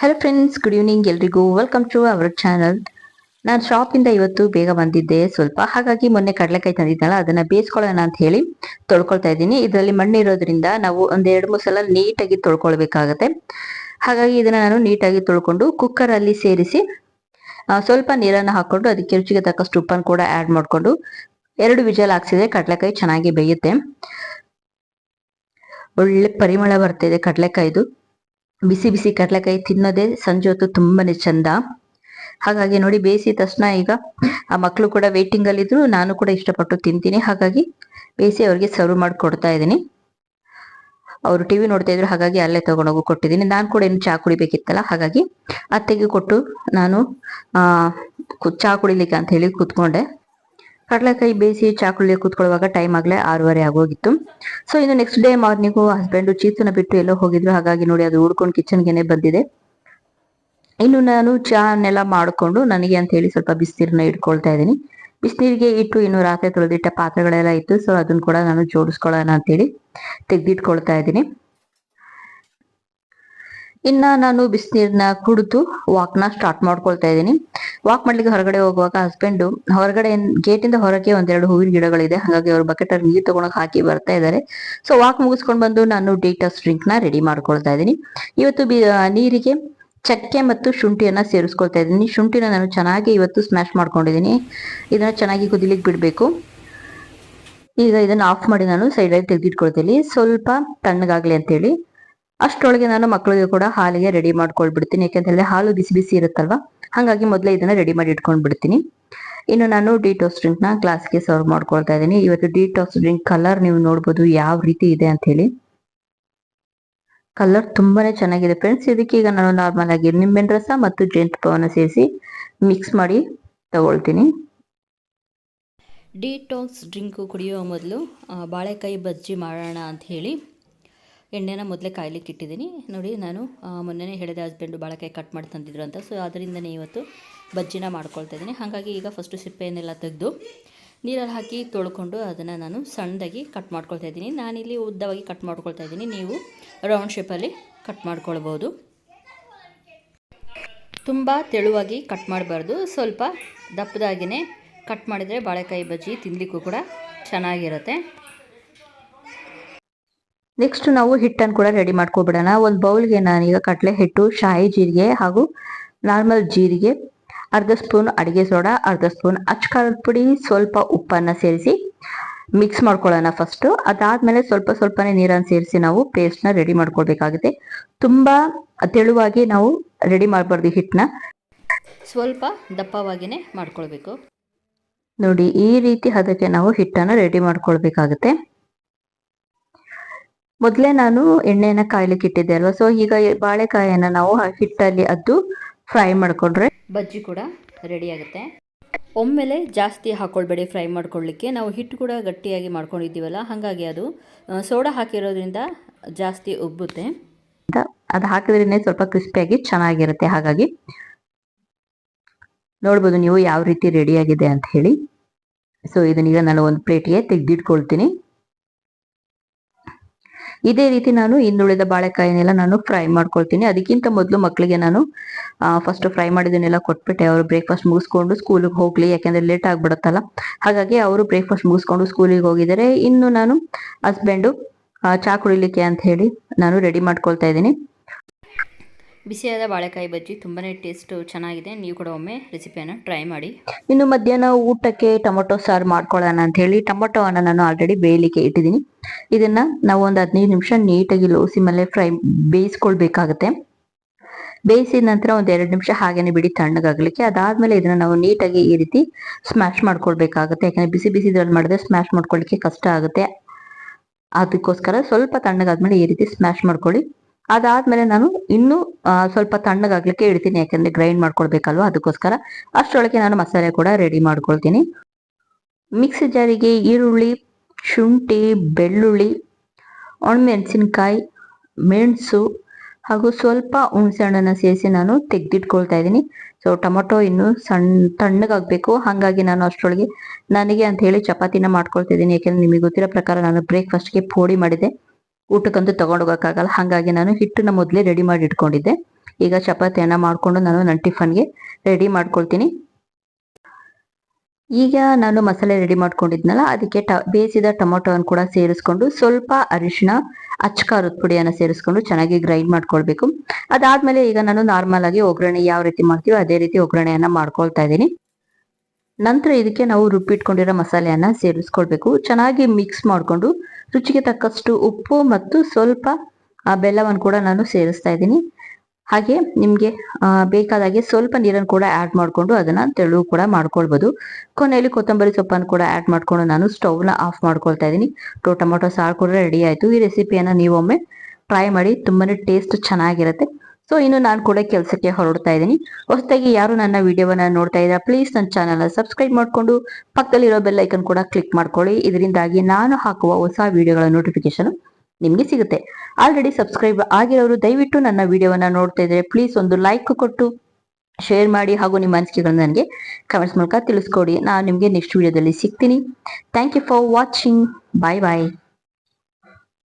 Hello friends good evening ಎಲ್ರಿಗೂ. Welcome to our channel ನಾನು ಶಾಪಿಂದ ಇವತ್ತು ಬೇಗ ಬಂದಿದ್ದೆ. ಸ್ವಲ್ಪ ಹಾಗಾಗಿ ಮೊನ್ನೆ ಕಡಲೆಕಾಯಿ ತಂದಿದ್ದಲ್ಲ, ಅದನ್ನು ಬೇಯಿಸ್ಕೊಳ್ಳೋಣ ಅಂತ ಹೇಳಿ ತೊಳ್ಕೊಳ್ತಾ ಇದ್ದೀನಿ. ಇದರಲ್ಲಿ ಮಣ್ಣು ಇರೋದ್ರಿಂದ ನಾವು ಒಂದೆರಡು ಮೂರು ಸಲ ನೀಟಾಗಿ ತೊಳ್ಕೊಳ್ಬೇಕಾಗತ್ತೆ. ಹಾಗಾಗಿ ಇದನ್ನು ನಾನು ನೀಟಾಗಿ ತೊಳ್ಕೊಂಡು ಕುಕ್ಕರಲ್ಲಿ ಸೇರಿಸಿ ಸ್ವಲ್ಪ ನೀರನ್ನು ಹಾಕ್ಕೊಂಡು ಅದಕ್ಕೆ ರುಚಿಗೆ ತಕ್ಕಷ್ಟು ಉಪ್ಪನ್ನು ಕೂಡ ಆ್ಯಡ್ ಮಾಡಿಕೊಂಡು ಎರಡು ವಿಜಲ್ ಹಾಕ್ಸಿದ್ರೆ ಕಡಲೆಕಾಯಿ ಚೆನ್ನಾಗಿ ಬೇಯುತ್ತೆ. ಒಳ್ಳೆ ಪರಿಮಳ ಬರ್ತಿದೆ ಕಡಲೆಕಾಯ್ದು. ಬಿಸಿ ಬಿಸಿ ಕಡಲೆಕಾಯಿ ತಿನ್ನೋದೇ ಸಂಜೆ ಹೊತ್ತು ತುಂಬಾನೇ ಚಂದ. ಹಾಗಾಗಿ ನೋಡಿ ಬೇಯಿಸಿದ ತಕ್ಷಣ ಈಗ ಆ ಮಕ್ಕಳು ಕೂಡ ವೇಟಿಂಗ್ ಅಲ್ಲಿ ಇದ್ರು ನಾನು ಕೂಡ ಇಷ್ಟಪಟ್ಟು ತಿಂತೀನಿ. ಹಾಗಾಗಿ ಬೇಯಿಸಿ ಅವ್ರಿಗೆ ಸರ್ವ್ ಮಾಡಿ ಕೊಡ್ತಾ ಇದ್ದೀನಿ. ಅವರು ಟಿವಿ ನೋಡ್ತಾ ಇದ್ರು, ಹಾಗಾಗಿ ಅಲ್ಲೇ ತಗೊಂಡೋಗಿ ಕೊಟ್ಟಿದ್ದೀನಿ. ನಾನು ಕೂಡ ಏನು ಚಾ ಕುಡಿಬೇಕಿತ್ತಲ್ಲ, ಹಾಗಾಗಿ ಅತ್ತೆಗೆ ಕೊಟ್ಟು ನಾನು, ಆ, ಕು- ಚಾ ಕುಡಿಲಿಕ್ಕೆ ಅಂತ ಹೇಳಿ ಕೂತ್ಕೊಂಡೆ. ಕಡಲೆಕಾಯಿ ಬೇಯಿಸಿ ಚಾಕುಳಿಗೆ ಕೂತ್ಕೊಳ್ಳುವಾಗ ಟೈಮ್ ಆಗಲೇ ಆರೂವರೆ ಆಗೋಗಿತ್ತು. ಸೊ ಇನ್ನು ನೆಕ್ಸ್ಟ್ ಡೇ ಮಾರ್ನಿಂಗು ಹಸ್ಬೆಂಡು ಚೀತನ ಬಿಟ್ಟು ಎಲ್ಲೋ ಹೋಗಿದ್ರು. ಹಾಗಾಗಿ ನೋಡಿ ಅದು ಉಡ್ಕೊಂಡು ಕಿಚನ್ಗೆನೆ ಬಂದಿದೆ. ಇನ್ನು ನಾನು ಚಾನೆಲ್ಲ ಮಾಡಿಕೊಂಡು ನನಗೆ ಅಂತ ಹೇಳಿ ಸ್ವಲ್ಪ ಬಿಸಿನೀರನ್ನ ಇಟ್ಕೊಳ್ತಾ ಇದ್ದೀನಿ. ಬಿಸಿನೀರಿಗೆ ಇಟ್ಟು ಇನ್ನು ರಾತ್ರಿ ತೊಳೆದಿಟ್ಟ ಪಾತ್ರೆಗಳೆಲ್ಲ ಇತ್ತು. ಸೊ ಅದನ್ನ ಕೂಡ ನಾನು ಜೋಡಿಸ್ಕೊಳ್ಳೋಣ ಅಂತೇಳಿ ತೆಗೆದಿಟ್ಕೊಳ್ತಾ ಇದ್ದೀನಿ. ಇನ್ನ ನಾನು ಬಿಸಿನೀರ್ನ ಕುಡಿದು ವಾಕ್ನ ಸ್ಟಾರ್ಟ್ ಮಾಡ್ಕೊಳ್ತಾ ಇದ್ದೀನಿ. ವಾಕ್ ಮಾಡ್ಲಿಕ್ಕೆ ಹೊರಗಡೆ ಹೋಗುವಾಗ ಹಸ್ಬೆಂಡ್ ಹೊರಗಡೆ ಗೇಟಿಂದ ಹೊರಗೆ ಒಂದೆರಡು ಹೂವಿನ ಗಿಡಗಳಿದೆ. ಹಾಗಾಗಿ ಅವ್ರು ಬಕೆಟ್ ಅಲ್ಲಿ ನೀರು ತಗೊಂಡೋಗಿ ಹಾಕಿ ಬರ್ತಾ ಇದ್ದಾರೆ. ಸೊ ವಾಕ್ ಮುಗಿಸ್ಕೊಂಡು ಬಂದು ನಾನು ಡೇಟಾಸ್ ಡ್ರಿಂಕ್ನ ರೆಡಿ ಮಾಡ್ಕೊಳ್ತಾ ಇದ್ದೀನಿ. ಇವತ್ತು ನೀರಿಗೆ ಚಕ್ಕೆ ಮತ್ತು ಶುಂಠಿಯನ್ನ ಸೇರಿಸ್ಕೊಳ್ತಾ ಇದ್ದೀನಿ. ಶುಂಠಿನ ನಾನು ಚೆನ್ನಾಗಿ ಇವತ್ತು ಸ್ಮ್ಯಾಶ್ ಮಾಡ್ಕೊಂಡಿದ್ದೀನಿ. ಇದನ್ನ ಚೆನ್ನಾಗಿ ಕುದಿಲಿಕ್ಕೆ ಬಿಡಬೇಕು. ಈಗ ಇದನ್ನ ಆಫ್ ಮಾಡಿ ನಾನು ಸೈಡಲ್ಲಿ ತೆಗೆದಿಟ್ಕೊಳ್ತೀನಿ. ಸ್ವಲ್ಪ ತಣ್ಣಗಾಗ್ಲಿ ಅಂತೇಳಿ. ಅಷ್ಟರೊಳಗೆ ನಾನು ಮಕ್ಕಳಿಗೆ ಕೂಡ ಹಾಲಿಗೆ ರೆಡಿ ಮಾಡ್ಕೊಳ್ಬಿಡ್ತೀನಿ. ಯಾಕೆಂದ್ರೆ ಹಾಲು ಬಿಸಿ ಬಿಸಿ ಇರುತ್ತಲ್ವಾ? ಹಾಗಾಗಿ ಮೊದಲೇ ಇದನ್ನ ರೆಡಿ ಮಾಡಿ ಇಟ್ಕೊಂಡ್ಬಿಡ್ತೀನಿ. ಇನ್ನು ನಾನು ಡಿಟಾಕ್ಸ್ ಡ್ರಿಂಕ್ನ ಗ್ಲಾಸ್ಗೆ ಸರ್ವ್ ಮಾಡ್ಕೊಳ್ತಾ ಇದ್ದೀನಿ. ಇವತ್ತು ಡಿಟಾಕ್ಸ್ ಡ್ರಿಂಕ್ ಕಲರ್ ನೀವು ನೋಡ್ಬೋದು ಯಾವ ರೀತಿ ಇದೆ ಅಂತ ಹೇಳಿ. ಕಲರ್ ತುಂಬಾನೇ ಚೆನ್ನಾಗಿದೆ ಫ್ರೆಂಡ್ಸ್ ಇದಕ್ಕೆ ಈಗ ನಾನು ನಾರ್ಮಲ್ ಆಗಿ ನಿಂಬೆನ ರಸ ಮತ್ತು ಜೇನುತುಪ್ಪವನ್ನು ಸೇರಿಸಿ ಮಿಕ್ಸ್ ಮಾಡಿ ತಗೊಳ್ತೀನಿ. ಡೀಟಾಕ್ಸ್ ಡ್ರಿಂಕು ಕುಡಿಯುವ ಮೊದಲು ಬಾಳೆಕಾಯಿ ಬಜ್ಜಿ ಮಾಡೋಣ ಅಂತ ಹೇಳಿ. ಎಣ್ಣೆನ ಮೊದಲೇ ಕಾಯಲಿಕ್ಕೆ ಇಟ್ಟಿದ್ದೀನಿ. ನೋಡಿ, ನಾನು ಮೊನ್ನೆನೇ ಹೇಳಿದೆ ಹಸ್ಬೆಂಡು ಬಾಳೆಕಾಯಿ ಕಟ್ ಮಾಡಿ ತಂದಿದ್ರು ಅಂತ. ಸೊ ಅದರಿಂದನೇ ಇವತ್ತು ಬಜ್ಜಿನ ಮಾಡ್ಕೊಳ್ತಾ ಇದ್ದೀನಿ. ಹಾಗಾಗಿ ಈಗ ಫಸ್ಟು ಸಿಪ್ಪೆಯನ್ನೆಲ್ಲ ತೆಗೆದು, ನೀರಲ್ಲಿ ಹಾಕಿ ತೊಳ್ಕೊಂಡು ಅದನ್ನು ನಾನು ಸಣ್ಣದಾಗಿ ಕಟ್ ಮಾಡ್ಕೊಳ್ತಾ ಇದ್ದೀನಿ. ನಾನಿಲ್ಲಿ ಉದ್ದವಾಗಿ ಕಟ್ ಮಾಡ್ಕೊಳ್ತಾ ಇದ್ದೀನಿ. ನೀವು ರೌಂಡ್ ಶೇಪಲ್ಲಿ ಕಟ್ ಮಾಡ್ಕೊಳ್ಬೋದು. ತುಂಬ ತೆಳುವಾಗಿ ಕಟ್ ಮಾಡಬಾರ್ದು. ಸ್ವಲ್ಪ ದಪ್ಪದಾಗಿಯೇ ಕಟ್ ಮಾಡಿದರೆ ಬಾಳೆಕಾಯಿ ಬಜ್ಜಿ ತಿನ್ನಲಿಕ್ಕೂ ಕೂಡ ಚೆನ್ನಾಗಿರುತ್ತೆ. ನೆಕ್ಸ್ಟ್ ನಾವು ಹಿಟ್ಟನ್ನು ಕೂಡ ರೆಡಿ ಮಾಡ್ಕೊಬಿಡೋಣ. ಒಂದು ಬೌಲ್ಗೆ ನಾನೀಗ ಕಡಲೆ ಹಿಟ್ಟು ಶಾಯಿ ಜೀರಿಗೆ ಹಾಗೂ ನಾರ್ಮಲ್ ಜೀರಿಗೆ ಅರ್ಧ ಸ್ಪೂನ್ ಅಡಿಗೆ ಸೋಡಾ ಅರ್ಧ ಸ್ಪೂನ್ ಅಚ್ಕಾರದ ಪುಡಿ ಸ್ವಲ್ಪ ಉಪ್ಪನ್ನು ಸೇರಿಸಿ ಮಿಕ್ಸ್ ಮಾಡ್ಕೊಳ್ಳೋಣ ಫಸ್ಟ್ ಅದಾದ್ಮೇಲೆ ಸ್ವಲ್ಪ ಸ್ವಲ್ಪನೇ ನೀರನ್ನು ಸೇರಿಸಿ ನಾವು ಪೇಸ್ಟ್ನ ರೆಡಿ ಮಾಡ್ಕೊಳ್ಬೇಕಾಗುತ್ತೆ. ತುಂಬ ತೆಳುವಾಗಿ ನಾವು ರೆಡಿ ಮಾಡಬಾರ್ದು ಹಿಟ್ಟನ್ನ. ಸ್ವಲ್ಪ ದಪ್ಪವಾಗಿಯೇ ಮಾಡ್ಕೊಳ್ಬೇಕು. ನೋಡಿ ಈ ರೀತಿ ಅದಕ್ಕೆ ನಾವು ಹಿಟ್ಟನ್ನು ರೆಡಿ ಮಾಡ್ಕೊಳ್ಬೇಕಾಗುತ್ತೆ. ಮೊದಲೇ ನಾನು ಎಣ್ಣೆನ ಕಾಯ್ಲಿಕ್ಕೆ ಇಟ್ಟಿದ್ದೆ ಅಲ್ವಾ? ಸೊ ಈಗ ಬಾಳೆಕಾಯಿಯನ್ನ ಬಾಳೆಕಾಯನ್ನ ನಾವು ಹಿಟ್ಟಲ್ಲಿ ಅದ್ದು ಫ್ರೈ ಮಾಡ್ಕೊಂಡ್ರೆ. ಬಜ್ಜಿ ಕೂಡ ರೆಡಿ ಆಗುತ್ತೆ. ಒಮ್ಮೆಲೆ ಜಾಸ್ತಿ ಹಾಕೊಳ್ಬೇಡಿ ಫ್ರೈ ಮಾಡ್ಕೊಳ್ಳಿಕ್ಕೆ ನಾವು ಹಿಟ್ಟು ಕೂಡ ಗಟ್ಟಿಯಾಗಿ ಮಾಡ್ಕೊಂಡಿದ್ದೀವಲ್ಲ ಹಾಗಾಗಿ ಅದು ಸೋಡಾ ಹಾಕಿರೋದ್ರಿಂದ ಜಾಸ್ತಿ ಉಬ್ಬುತ್ತೆ. ಅದು ಹಾಕಿದ್ರೇ ಸ್ವಲ್ಪ ಕ್ರಿಸ್ಪಿಯಾಗಿ ಚೆನ್ನಾಗಿರುತ್ತೆ ಹಾಗಾಗಿ. ನೋಡ್ಬೋದು ನೀವು ಯಾವ ರೀತಿ ರೆಡಿಯಾಗಿದೆ ಆಗಿದೆ ಅಂತ ಹೇಳಿ. ಸೊ ಇದನ್ನೀಗ ನಾನು ಒಂದು ಪ್ಲೇಟಿಗೆ ತೆಗೆದಿಟ್ಕೊಳ್ತೀನಿ. ಇದೇ ರೀತಿ ನಾನು ಇನ್ನುಳಿದ ಬಾಳೆಕಾಯಿನೆಲ್ಲ ನಾನು ಫ್ರೈ ಮಾಡ್ಕೊಳ್ತೀನಿ. ಅದಕ್ಕಿಂತ ಮೊದಲು ಮಕ್ಕಳಿಗೆ ನಾನು ಫಸ್ಟ್ ಫ್ರೈ ಮಾಡಿದ್ದನ್ನೆಲ್ಲ ಕೊಟ್ಬಿಟ್ಟೆ. ಅವರು ಬ್ರೇಕ್ಫಾಸ್ಟ್ ಮುಗಿಸ್ಕೊಂಡು ಸ್ಕೂಲಿಗೆ ಹೋಗ್ಲಿ, ಯಾಕೆಂದ್ರೆ ಲೇಟ್ ಆಗ್ಬಿಡುತ್ತಲ್ಲ. ಹಾಗಾಗಿ ಅವರು ಬ್ರೇಕ್ಫಾಸ್ಟ್ ಮುಗಿಸ್ಕೊಂಡು ಸ್ಕೂಲಿಗೆ ಹೋಗಿದ್ದಾರೆ. ಇನ್ನು ನಾನು ಹಸ್ಬೆಂಡು ಚಾ ಕುಡಿಲಿಕ್ಕೆ ಅಂತ ಹೇಳಿ ನಾನು ರೆಡಿ ಮಾಡ್ಕೊಳ್ತಾ ಇದ್ದೀನಿ. ಬಿಸಿಯಾದ ಬಾಳೆಕಾಯಿ ಬಜ್ಜಿ ತುಂಬಾ ಟೇಸ್ಟ್ ಚೆನ್ನಾಗಿದೆ. ನೀವು ಕೂಡ ಒಮ್ಮೆ ರೆಸಿಪಿಯನ್ನು ಟ್ರೈ ಮಾಡಿ. ಇನ್ನು ಮಧ್ಯಾಹ್ನ ಊಟಕ್ಕೆ ಟೊಮೊಟೊ ಸಾರು ಮಾಡ್ಕೊಳ್ಳೋಣ ಅಂತ ಹೇಳಿ ಟೊಮೊಟೊವನ್ನ ನಾನು ಆಲ್ರೆಡಿ ಬೇಯಲಿಕ್ಕೆ ಇಟ್ಟಿದ್ದೀನಿ. ಇದನ್ನ ನಾವು ಒಂದು ಹದಿನೈದು ನಿಮಿಷ ನೀಟಾಗಿ ಲೋ ಮೇಲೆ ಫ್ರೈ ಬೇಯಿಸ್ಕೊಳ್ಬೇಕಾಗತ್ತೆ. ಬೇಯಿಸಿದ ನಂತರ ಒಂದು ಎರಡು ನಿಮಿಷ ಹಾಗೇನೆ ಬಿಡಿ ತಣ್ಣಗಾಗ್ಲಿಕ್ಕೆ. ಅದಾದ್ಮೇಲೆ ಇದನ್ನ ನಾವು ನೀಟಾಗಿ ಈ ರೀತಿ ಸ್ಮ್ಯಾಶ್ ಮಾಡ್ಕೊಳ್ಬೇಕಾಗುತ್ತೆ. ಯಾಕಂದ್ರೆ ಬಿಸಿ ಬಿಸಿ ಇದ್ರಲ್ಲಿ ಮಾಡಿದ್ರೆ ಸ್ಮ್ಯಾಶ್ ಮಾಡ್ಕೊಳ್ಳಿಕ್ಕೆ ಕಷ್ಟ ಆಗುತ್ತೆ. ಅದಕ್ಕೋಸ್ಕರ ಸ್ವಲ್ಪ ತಣ್ಣಗಾದ್ಮೇಲೆ ಈ ರೀತಿ ಸ್ಮ್ಯಾಶ್ ಮಾಡ್ಕೊಳ್ಳಿ. ಅದಾದ್ಮೇಲೆ ನಾನು ಇನ್ನು ಸ್ವಲ್ಪ ತಣ್ಣಗಾಗ್ಲಿಕ್ಕೆ ಇಡ್ತೀನಿ ಯಾಕಂದ್ರೆ ಗ್ರೈಂಡ್ ಮಾಡ್ಕೊಳ್ಬೇಕಲ್ವ ಅದಕ್ಕೋಸ್ಕರ. ಅಷ್ಟರೊಳಗೆ ನಾನು ಮಸಾಲೆ ಕೂಡ ರೆಡಿ ಮಾಡ್ಕೊಳ್ತೀನಿ. ಮಿಕ್ಸಿ ಜಾರಿಗೆ ಈರುಳ್ಳಿ, ಶುಂಠಿ, ಬೆಳ್ಳುಳ್ಳಿ, ಒಣಮೆಣಸಿನ್ಕಾಯಿ, ಮೆಣಸು ಹಾಗೂ ಸ್ವಲ್ಪ ಹುಣಸೆ ಹಣ್ಣನ್ನು ಸೇರಿಸಿ ನಾನು ತೆಗೆದಿಟ್ಕೊಳ್ತಾ ಇದ್ದೀನಿ. ಸೊ ಟೊಮೊಟೊ ಇನ್ನು ಸಣ್ಣ ತಣ್ಣಗಾಗಬೇಕು. ಹಾಗಾಗಿ ನಾನು ಅಷ್ಟರೊಳಗೆ ನನಗೆ ಅಂತ ಹೇಳಿ ಚಪಾತಿನ ಮಾಡ್ಕೊಳ್ತಾ ಇದ್ದೀನಿ. ಯಾಕೆಂದ್ರೆ ನಿಮಗೆ ಗೊತ್ತಿರೋ ಪ್ರಕಾರ ನಾನು ಬ್ರೇಕ್ಫಾಸ್ಟ್ಗೆ ಪೋಡಿ ಮಾಡಿದೆ ಊಟಕ್ಕಂತೂ ತಗೊಂಡು ಹೋಗೋಕ್ಕಾಗಲ್ಲ ಹಾಗಾಗಿ ನಾನು ಹಿಟ್ಟನ್ನ ಮೊದಲೇ ರೆಡಿ ಮಾಡಿ ಇಟ್ಕೊಂಡಿದ್ದೆ. ಈಗ ಚಪಾತಿಯನ್ನು ಮಾಡ್ಕೊಂಡು ನಾನು ನನ್ನ ಟಿಫನ್ಗೆ ರೆಡಿ ಮಾಡ್ಕೊಳ್ತೀನಿ. ಈಗ ನಾನು ಮಸಾಲೆ ರೆಡಿ ಮಾಡ್ಕೊಂಡಿದ್ನಲ್ಲ, ಅದಕ್ಕೆ ಟ, ಬೇಯಿಸಿದ ಟೊಮೊಟೊವನ್ನು ಕೂಡ ಸೇರಿಸ್ಕೊಂಡು ಸ್ವಲ್ಪ ಅರಿಶಿನ ಅಚ್ಕಾರದ ಪುಡಿಯನ್ನು ಸೇರಿಸ್ಕೊಂಡು ಚೆನ್ನಾಗಿ ಗ್ರೈಂಡ್ ಮಾಡ್ಕೊಳ್ಬೇಕು. ಅದಾದ್ಮೇಲೆ ಈಗ ನಾನು ನಾರ್ಮಲ್ ಆಗಿ ಒಗ್ಗರಣೆ ಯಾವ ರೀತಿ ಮಾಡ್ತೀವೋ ಅದೇ ರೀತಿ ಒಗ್ಗರಣೆಯನ್ನು ಮಾಡ್ಕೊಳ್ತಾ ಇದ್ದೀನಿ. ನಂತರ ಇದಕ್ಕೆ ನಾವು ರುಬ್ಬಿಟ್ಕೊಂಡಿರೋ ಮಸಾಲೆಯನ್ನು ಸೇರಿಸ್ಕೊಳ್ಬೇಕು. ಚೆನ್ನಾಗಿ ಮಿಕ್ಸ್ ಮಾಡಿಕೊಂಡು ರುಚಿಗೆ ತಕ್ಕಷ್ಟು ಉಪ್ಪು ಮತ್ತು ಸ್ವಲ್ಪ ಆ, ಬೆಲ್ಲವನ್ನು ಕೂಡ ನಾನು ಸೇರಿಸ್ತಾ ಇದ್ದೀನಿ. ಹಾಗೆ ನಿಮಗೆ ಬೇಕಾದಾಗೆ ಸ್ವಲ್ಪ ನೀರನ್ನು ಕೂಡ ಆ್ಯಡ್ ಮಾಡಿಕೊಂಡು ಅದನ್ನ ತೆಳು ಕೂಡ ಮಾಡ್ಕೊಳ್ಬೋದು. ಕೊನೆಯಲ್ಲಿ ಕೊತ್ತಂಬರಿ ಸೊಪ್ಪನ್ನು ಕೂಡ ಆ್ಯಡ್ ಮಾಡ್ಕೊಂಡು ನಾನು ಸ್ಟೌವ್ನ ಆಫ್ ಮಾಡ್ಕೊಳ್ತಾ ಇದ್ದೀನಿ. ಟೊಟೊಮೊಟೊ ಸಾರು ಕೂಡ ರೆಡಿ ಆಯಿತು. ಈ ರೆಸಿಪಿಯನ್ನು ನೀವೊಮ್ಮೆ ಟ್ರೈ ಮಾಡಿ ತುಂಬಾನೇ ಟೇಸ್ಟ್ ಚೆನ್ನಾಗಿರುತ್ತೆ. ಸೊ ಇನ್ನು ನಾನು ಕೂಡ ಕೆಲಸಕ್ಕೆ ಹೊರಡ್ತಾ ಇದ್ದೀನಿ. ಹೊಸದಾಗಿ ಯಾರು ನನ್ನ ವಿಡಿಯೋವನ್ನ ನೋಡ್ತಾ ಇದ್ದೀರಾ ಪ್ಲೀಸ್ ನನ್ನ ಚಾನಲ್ನ ಸಬ್ಸ್ಕ್ರೈಬ್ ಮಾಡಿಕೊಂಡು ಪಕ್ಕದಲ್ಲಿರೋ ಬೆಲ್ ಐಕನ್ ಕೂಡ ಕ್ಲಿಕ್ ಮಾಡ್ಕೊಳ್ಳಿ. ಇದರಿಂದಾಗಿ ನಾನು ಹಾಕುವ ಹೊಸ ವಿಡಿಯೋಗಳ ನೋಟಿಫಿಕೇಶನ್ ನಿಮಗೆ ಸಿಗುತ್ತೆ. ಆಲ್ರೆಡಿ ಸಬ್ಸ್ಕ್ರೈಬ್ ಆಗಿರೋರು ದಯವಿಟ್ಟು ನನ್ನ ವಿಡಿಯೋವನ್ನ ನೋಡ್ತಾ ಇದ್ರೆ ಪ್ಲೀಸ್ ಒಂದು ಲೈಕ್ ಕೊಟ್ಟು ಶೇರ್ ಮಾಡಿ ಹಾಗೂ ನಿಮ್ಮ ಅನಿಸಿಕೆಗಳನ್ನು ನನಗೆ ಕಮೆಂಟ್ಸ್ ಮೂಲಕ ತಿಳಿಸ್ಕೊಡಿ. ನಾನು ನಿಮಗೆ ನೆಕ್ಸ್ಟ್ ವಿಡಿಯೋದಲ್ಲಿ ಸಿಗ್ತೀನಿ. Thank you for watching bye bye